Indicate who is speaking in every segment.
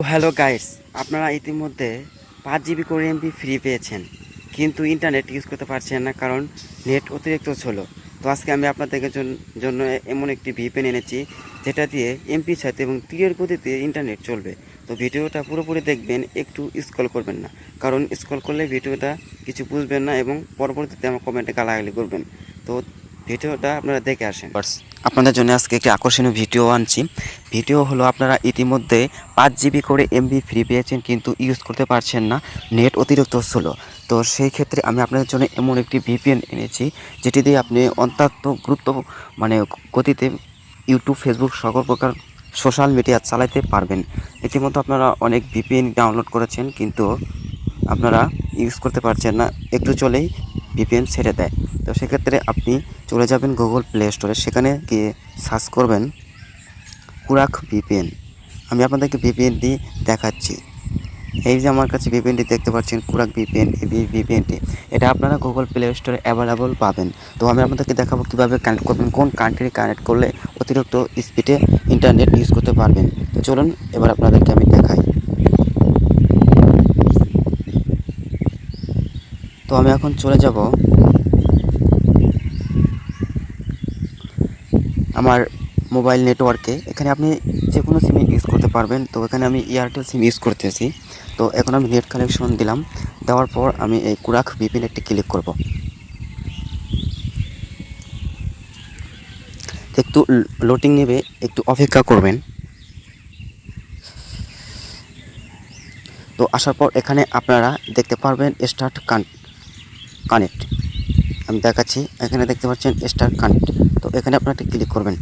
Speaker 1: Hello guys, আপনারা ইতিমধ্যে পাঁচ জিবি করে এমবি ফ্রি পেয়েছেন, কিন্তু ইন্টারনেট ইউজ করতে পারছেন না কারণ নেট অতিরিক্ত ছিল। তো আজকে আমি আপনাদের জন্য এমন একটি ভিপেন এনেছি, যেটা দিয়ে এমপি সাথে এবং তীরের গতিতে ইন্টারনেট চলবে। তো ভিডিওটা পুরোপুরি দেখবেন, একটু স্ক্রল করবেন না, কারণ স্ক্রল করলে ভিডিওটা কিছু বুঝবেন না এবং পরবর্তীতে আমার কমেন্টে গালাগালি করবেন। তো ভিডিওটা আপনারা দেখে আসেন। আপনাদের জন্য আজকে একটি আকর্ষণীয় ভিডিও আনছি। ভিডিও হলো আপনারা ইতিমধ্যে পাঁচ জিবি করে এমবি ফ্রি পেয়েছেন, কিন্তু ইউজ করতে পারছেন না। নেট অতিরিক্ত ছিল তো সেই ক্ষেত্রে আমি আপনাদের জন্য এমন একটি ভিপিএন এনেছি, যেটি দিয়ে আপনি অত্যন্ত গুরুত্ব মানে গতিতে ইউটিউব ফেসবুক সকল প্রকার সোশ্যাল মিডিয়া চালাতে পারবেন। ইতিমধ্যে আপনারা অনেক ভিপিএন ডাউনলোড করেছেন, কিন্তু আপনারা ইউজ করতে পারছেন না। একটু চলেই ভিপিএন ছেড়ে দেয়। তো সেক্ষেত্রে আপনি চলে যাবেন গুগল প্লে স্টোরে সেখানে গিয়ে সার্চ করবেন কুরাক ভিপিএন আমি আপনাদেরকে ভিপিএনটি দেখাচ্ছি। এই যে আমার কাছে ভিপিএনটি দেখতে পাচ্ছেন কুরাক ভিপিএন এই ভিপিএনটি এটা আপনারা গুগল প্লে স্টোরে অ্যাভেলেবল পাবেন। তো আমি আপনাদেরকে দেখাবো কীভাবে কানেক্ট করবেন, কোন কান্ট্রি কানেক্ট করলে অতিরিক্ত স্পিডে ইন্টারনেট ইউজ করতে পারবেন। তো চলুন, এবার আপনাদেরকে আমি দেখাই। তো আমি এখন চলে যাব আমার মোবাইল নেটওয়ার্কে। এখানে আপনি যে কোনো সিম ইউজ করতে পারবেন। তো এখানে আমি এয়ারটেল সিম ইউজ করতেছি। তো এখন আমি নেট কানেকশন দিলাম। দেওয়ার পর আমি এই কুরাক বিপিন একটি ক্লিক করব। একটু লোডিং নেবে, একটু অপেক্ষা করবেন। তো আসার পর এখানে আপনারা দেখতে পারবেন স্টার্ট কানেক্ট আমি দেখাচ্ছি। এখানে দেখতে পাচ্ছেন স্টার কানেক্ট তো এখানে আপনারা একটি ক্লিক করবেন।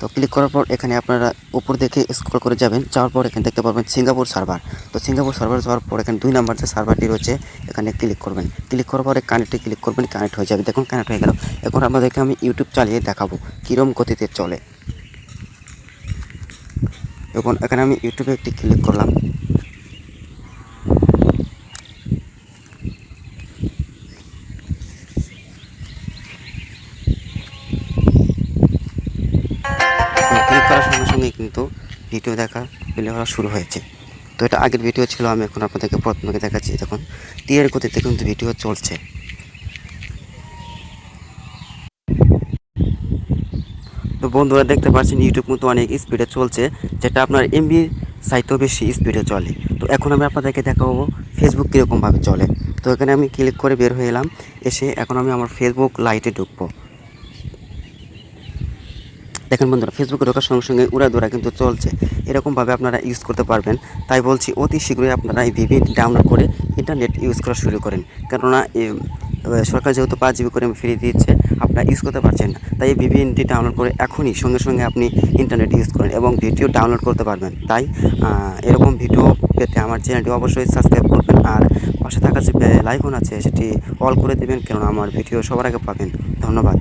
Speaker 1: তো ক্লিক করার পর এখানে আপনারা উপর দেখে স্ক্রল করে যাবেন। যাওয়ার পর এখানে দেখতে পারবেন সিঙ্গাপুর সার্ভার তো সিঙ্গাপুর সার্ভার যাওয়ার পর এখানে দুই নাম্বার যে সার্ভারটি রয়েছে, এখানে ক্লিক করবেন। ক্লিক করার পরে কানেক্টে ক্লিক করবেন কানেক্ট হয়ে যাবে। দেখুন কানেক্ট হয়ে গেল। এখন আপনাদেরকে আমি ইউটিউব চালিয়ে দেখাবো কীরম গতিতে চলে। এখন এখানে আমি ইউটিউবে একটি ক্লিক করলাম ক্লিক সঙ্গে কিন্তু ভিডিও দেখা প্লে করা শুরু হয়েছে। তো এটা আগের ভিডিও ছিল, আমি এখন আপনাদেরকে প্রথমে দেখাচ্ছি। দেখুন তীরের গতিতে কিন্তু ভিডিও চলছে। তো বন্ধুরা, দেখতে পাচ্ছেন ইউটিউব কিন্তু অনেক স্পিডে চলছে, যেটা আপনার এমবি সাইতেও বেশি স্পিডে চলে। তো এখন আমি আপনাদেরকে দেখাবো ফেসবুক কীরকমভাবে চলে। তো এখানে আমি ক্লিক করে বের হয়ে এলাম। এসে এখন আমি আমার ফেসবুক লাইটে ঢুকবো। দেখেন বন্ধুরা ফেসবুকে ঢোকার সঙ্গে সঙ্গে উড়া দৌড়া কিন্তু চলছে। এরকমভাবে আপনারা ইউজ করতে পারবেন। তাই বলছি, অতি শীঘ্রই আপনারা এই ভিভিএনটি ডাউনলোড করে ইন্টারনেট ইউজ করা শুরু করেন। কেননা সরকার যেহেতু পাঁচ জিবি করে ফ্রি দিচ্ছে, আপনারা ইউজ করতে পারছেন না। তাই এই ভিভিএনটি ডাউনলোড করে এখনই সঙ্গে সঙ্গে আপনি ইন্টারনেট ইউজ করেন এবং ভিডিও ডাউনলোড করতে পারবেন। তাই এরকম ভিডিও পেতে আমার চ্যানেলটি অবশ্যই সাবস্ক্রাইব করবেন। আর পাশে থাকা যে লাইকন আছে, সেটি অল করে দেবেন। কেননা, আমার ভিডিও সবার আগে পাবেন। ধন্যবাদ।